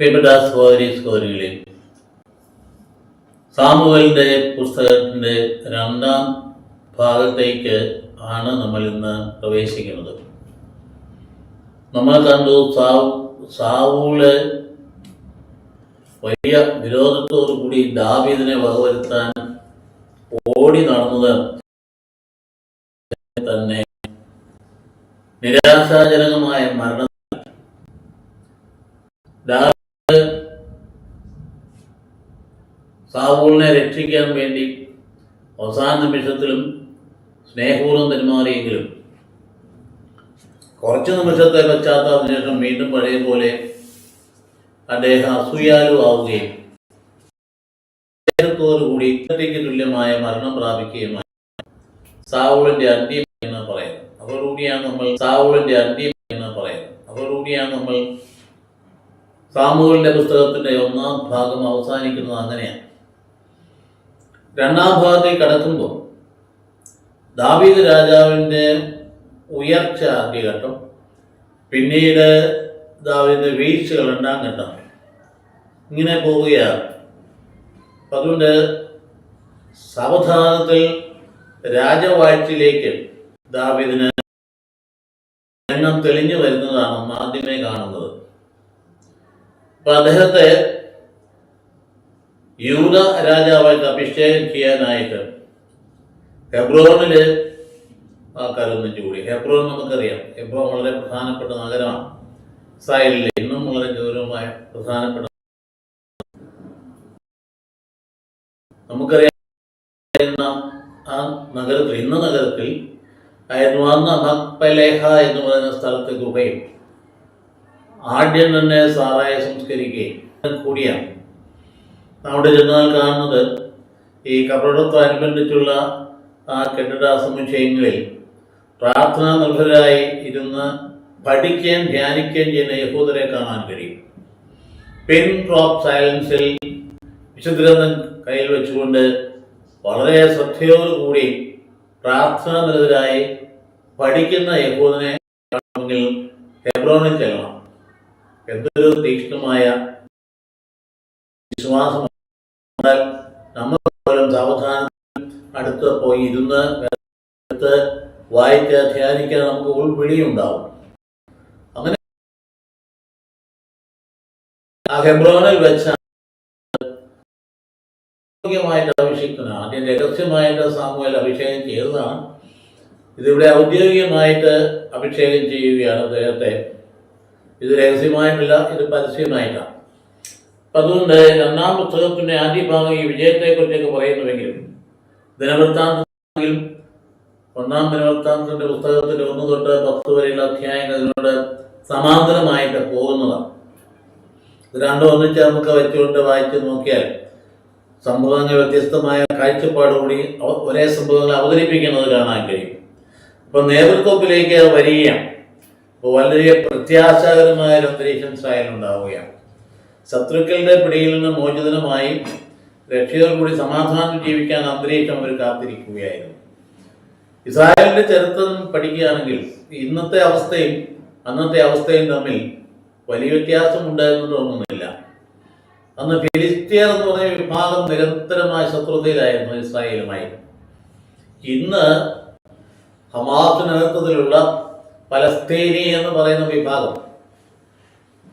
പ്രിയപ്പെട്ട സഹോദരി സഹോദരികളെ സാമുവലിന്റെ പുസ്തകത്തിന്റെ രണ്ടാം ഭാഗത്തേക്ക് ആണ് നമ്മൾ ഇന്ന് പ്രവേശിക്കുന്നത്. നമ്മൾ കണ്ടു സാവ് വലിയ വിരോധത്തോടു കൂടി ദാവീദിനെ വകവരുത്താൻ ഓടി നടന്നത് തന്നെ നിരാശാജനകമായ മരണം ദാവീദ് സാവൂളിനെ രക്ഷിക്കാൻ വേണ്ടി അവസാന നിമിഷത്തിലും സ്നേഹപൂർവം പെരുമാറിയെങ്കിലും കുറച്ച് നിമിഷത്തെ പശ്ചാത്തലത്തിന് ശേഷം വീണ്ടും പഴയ പോലെ അദ്ദേഹം അസൂയാലു ആവുകയും കൂടി ഇന്നത്തേക്ക് തുല്യമായ മരണം പ്രാപിക്കുകയുമായി. സാവൂളിന്റെ അന്ത്യം എന്ന് പറയുന്നത് അതോടുകൂടിയാണ് നമ്മൾ സാവൂളിന്റെ അന്ത്യം എന്ന് പറയുന്നത്. അതോടുകൂടിയാണ് നമ്മൾ സാമൂഹിന്റെ പുസ്തകത്തിന്റെ ഒന്നാം ഭാഗം അവസാനിക്കുന്നത് അങ്ങനെയാണ്. രണ്ടാം ഭാഗത്തേക്ക് കടക്കുമ്പോൾ ദാവീദ് രാജാവിന്റെ ഉയർച്ച ആദ്യ ഘട്ടം പിന്നീട് ദാവീദിന്റെ വീഴ്ചകൾ രണ്ടാം ഘട്ടം. ഇങ്ങനെ പോവുകയാണ്. അതുകൊണ്ട് സാവധാനത്തിൽ രാജവാഴ്ചയിലേക്ക് ദാവീദിന് എണ്ണം തെളിഞ്ഞു വരുന്നതാണ് ആദ്യമേ കാണുന്നത്. അപ്പൊ അദ്ദേഹത്തെ യൂത രാജാവായിട്ട് അഭിഷേകം ചെയ്യാനായിട്ട് ഹെബ്രോണിൽ ആ ഒന്നിച്ചു കൂടി ഹെബ്രോൺ നമുക്കറിയാം. ഹെബ്രോൺ വളരെ പ്രധാനപ്പെട്ട നഗരമാണ്. ഇസ്രായേലിലെ ഇന്നും വളരെ ഗൗരവമായ പ്രധാനപ്പെട്ട നമുക്കറിയാം ആ നഗരത്തിൽ ഇന്ന നഗരത്തിൽ ആയിരുന്നു അന്ന് മക്പലേഹ എന്ന് പറയുന്ന സ്ഥലത്ത് ഗുഹയും ആദ്യം തന്നെ സാറായ സംസ്കരിക്കുകയും കൂടിയാണ്. അവിടെ ചെന്നാൽ കാണുന്നത് ഈ കപടത്തോടനുബന്ധിച്ചുള്ള ആ കെട്ടിട സമുച്ചയങ്ങളിൽ പ്രാർത്ഥനാ നിർഭരായി ഇരുന്ന് പഠിക്കുകയും ധ്യാനിക്കുകയും ചെയ്യുന്ന യഹൂദരെ കാണാൻ കഴിയും. പിൻ ക്രോപ്പ് സൈലൻസിൽ വിശുദ്ധഗ്രന്ഥം കയ്യിൽ വെച്ചുകൊണ്ട് വളരെ ശ്രദ്ധയോടുകൂടി പ്രാർത്ഥനാനിരതരായി പഠിക്കുന്ന യഹൂദനെ കാണണമെങ്കിൽ ഹെബ്രോണിൽ ചെല്ലണം. എന്തൊരു തീക്ഷ്ണമായ വിശ്വാസം എന്നാൽ നമ്മൾ പോലും സാവധാനം അടുത്ത് പോയി ഇരുന്ന് അടുത്ത് വായിച്ച് ധ്യാനിക്കാൻ നമുക്ക് ഉൾപിടിയുണ്ടാവും അങ്ങനെ ആ ഹെബ്രോനിൽ വെച്ചാണ് ഔദ്യോഗികമായിട്ട് അഭിഷേകത്തിന് ആദ്യം രഹസ്യമായിട്ട് സാമൂഹ്യ അഭിഷേകം ചെയ്തതാണ്. ഇതിവിടെ ഔദ്യോഗികമായിട്ട് അഭിഷേകം ചെയ്യുകയാണ് അദ്ദേഹത്തെ. ഇത് രഹസ്യമായിട്ടില്ല ഇത് പരസ്യമായിട്ടാണ്. അതുകൊണ്ട് രണ്ടാം പുസ്തകത്തിന്റെ ആദ്യ ഭാഗം ഈ വിജയത്തെക്കുറിച്ചൊക്കെ പറയുന്നുവെങ്കിലും ദിനവൃത്താന്തത്തിലും ഒന്നാം ദിനവൃത്താന്തത്തിന്റെ പുസ്തകത്തിൽ ഒന്ന് തൊട്ട് പത്ത് വരെയുള്ള അധ്യായങ്ങൾ സമാന്തരമായിട്ട് പോകുന്നതാണ്. ഇത് രണ്ടും ഒന്നിച്ച് നമുക്ക് വെച്ചുകൊണ്ട് വായിച്ച് നോക്കിയാൽ സംഭവങ്ങൾ വ്യത്യസ്തമായ കാഴ്ചപ്പാടുകൂടി ഒരേ സംഭവങ്ങൾ അവതരിപ്പിക്കുന്നത് കാണാൻ കഴിയും. അപ്പൊ നേതൃത്വത്തിലേക്ക് വരികയാണ്. അപ്പോൾ വളരെ പ്രത്യാശാകരമായ ഒരു അന്തരീക്ഷം സായാലും ഉണ്ടാവുകയാണ്. ശത്രുക്കളുടെ പിടിയിൽ നിന്ന് മോചിതനുമായി കൂടി സമാധാനം ജീവിക്കാൻ അന്തരീക്ഷം അവർ കാത്തിരിക്കുകയായിരുന്നു. ഇസ്രായേലിന്റെ ചരിത്രം പഠിക്കുകയാണെങ്കിൽ ഇന്നത്തെ അവസ്ഥയും അന്നത്തെ അവസ്ഥയും തമ്മിൽ വലിയ വ്യത്യാസം ഉണ്ടായിരുന്നു തോന്നുന്നില്ല. അന്ന് ഫിലിസ്റ്റിയർ എന്ന് പറഞ്ഞ വിഭാഗം നിരന്തരമായ ശത്രുതയിലായിരുന്നു ഇസ്രായേലുമായി. ഇന്ന് ഹമാസ് നേതൃത്വത്തിലുള്ള പലസ്തീനി എന്ന് പറയുന്ന വിഭാഗം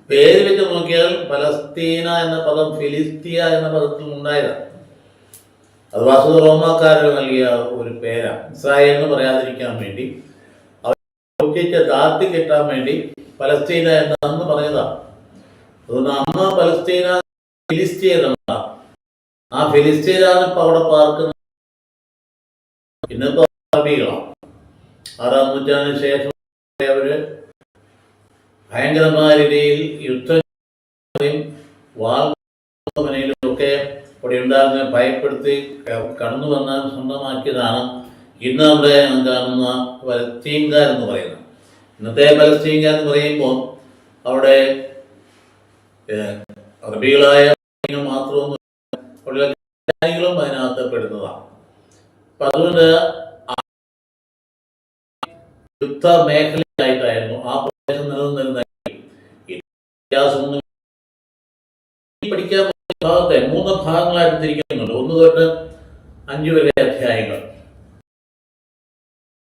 പേര് വെച്ച് നോക്കിയാൽ പലസ്തീന എന്ന പദം ഫിലിസ്തീയ എന്ന പദത്തിൽ ഉണ്ടായതാണ് അത് വാസ്തു റോമാക്കാരൻ നൽകിയ ഒരു പേരാണ് ഇസ്രായേൽ എന്ന് പറയാതിരിക്കാൻ വേണ്ടി അവർ ദാത്തി കിട്ടാൻ വേണ്ടി പലസ്തീന എന്ന് അന്ന് പറഞ്ഞതാണ് അതുകൊണ്ട് അന്ന് പലസ്തീന ഫിലിസ്തീൻ എന്നതാണ് ആ ഫിലിസ്തീനാണ് ഇപ്പൊ അവിടെ പാർക്കുന്നത്. ഇന്നിപ്പോ അറബികളാണ് ആറാം നൂറ്റാണ്ടിന് ശേഷം അവർ ഭയങ്കരമായ രീതിയിൽ യുദ്ധം വാൾമനയിലും ഒക്കെ ഉണ്ടാകുന്ന ഭയപ്പെടുത്തി കടന്നു വന്ന് സ്വന്തമാക്കിയതാണ് ഇന്ന് അവിടെ കാണുന്ന പലസ്തീൻകാർ എന്ന് പറയുന്നത്. ഇന്നത്തെ പലസ്തീൻകാർ എന്ന് പറയുമ്പോൾ അവിടെ അറബികളായ മാത്രമൊന്നും അവിടെ അതിനകത്ത് പെടുന്നതാണ്. അപ്പൊ അതുകൊണ്ട് യുദ്ധ മേഖലയായിട്ടായിരുന്നു ആ ഭാഗത്തെ മൂന്ന് ഭാഗങ്ങളായിട്ട് തിരിക്കുന്നുണ്ട് ഒന്ന് തൊട്ട് അഞ്ച് വരെ അധ്യായങ്ങൾ.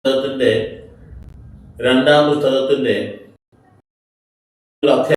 പുസ്തകത്തിന്റെ രണ്ടാം പുസ്തകത്തിന്റെ